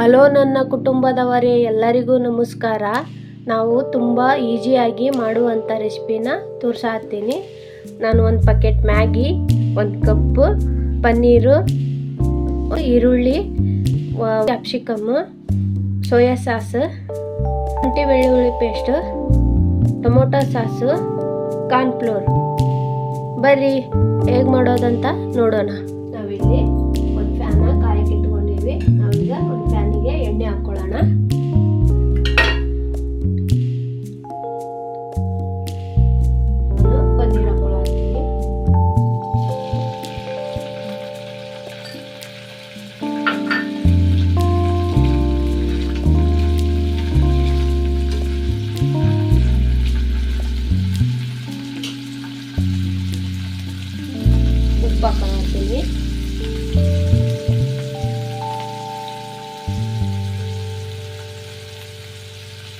Hello ನನ್ನ ಕುಟುಂಬದವರೇ, ಎಲ್ಲರಿಗೂ ನಮಸ್ಕಾರ. ನಾವು ತುಂಬ ಈಸಿಯಾಗಿ ಮಾಡುವಂಥ ರೆಸಿಪಿನ ತೋರಿಸಾತೀನಿ. ನಾನು ಒಂದು ಪಕೆಟ್ ಮ್ಯಾಗಿ, ಒಂದು ಕಪ್ಪು ಪನ್ನೀರು, ಈರುಳ್ಳಿ ಕ್ಯಾಪ್ಸಿಕಮ್ಮು ಸೋಯಾ ಸಾಸ್ ಶುಂಠಿ ಬೆಳ್ಳುಳ್ಳಿ ಪೇಸ್ಟು ಟೊಮೊಟೊ ಸಾಸು ಕಾರ್ನ್ಫ್ಲೋರ್ ಬರ್ರಿ, ಹೇಗೆ ಮಾಡೋದಂತ ನೋಡೋಣ.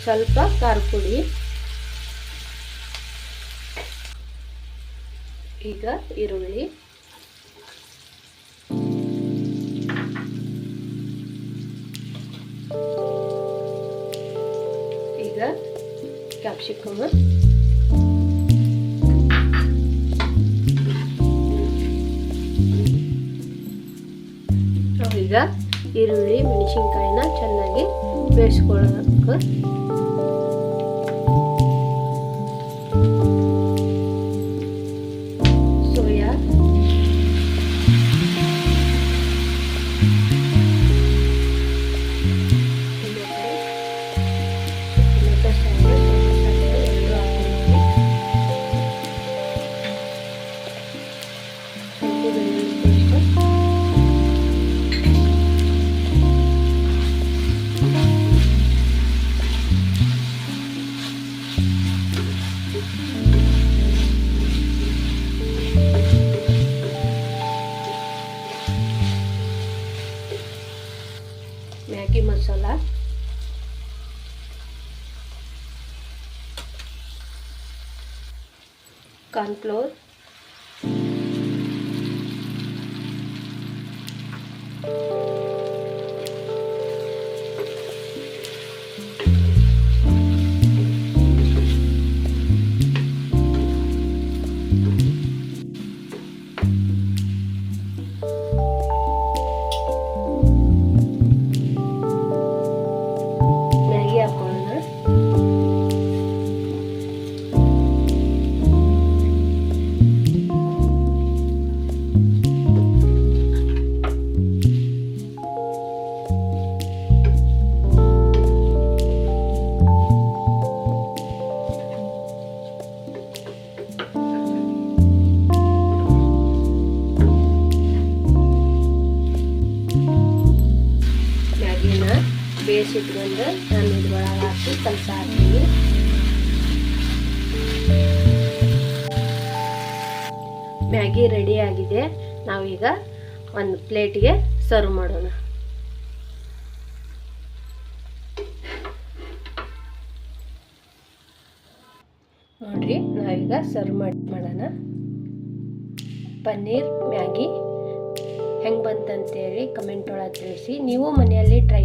ಸ್ವಲ್ಪ ಖಾರ ಪುಡಿ. ಈಗ ಈರುಳ್ಳಿ. ಈಗ ಕ್ಯಾಪ್ಸಿಕಮ್ ಈಗ ಈರುಳ್ಳಿ ಮೆಣಸಿನ್ಕಾಯಿನ ಚೆನ್ನಾಗಿ ಬೇಯಿಸ್ಕೊಳ್ಳೋಕೆ ಮ್ಯಾಗಿ ಮಸಾಲ ಕಾರ್ನ್ಫ್ಲೋರ್ ಮ್ಯಾಗಿ ಬೇಯಿಸಿಟ್ಕೊಂಡು ನಾನು ಇದ್ರೊಳಗೆ ಹಾಕಿ ಕಲಸ ಹಾಕ್ತೀನಿ. ಮ್ಯಾಗಿ ರೆಡಿ ಆಗಿದೆ. ನಾವೀಗ ಒಂದು ಪ್ಲೇಟಿಗೆ ಸರ್ವ್ ಮಾಡೋಣ. ನೋಡ್ರಿ, ನಾವೀಗ ಸರ್ವ್ ಮಾಡಿ ಮಾಡೋಣ. ಪನ್ನೀರ್, ಮ್ಯಾಗಿ ಹೆಂಗೆ ಬಂತಂತೇಳಿ ಕಮೆಂಟ್ ಒಳಗೆ ತಿಳಿಸಿ. ನೀವು ಮನೆಯಲ್ಲಿ ಟ್ರೈ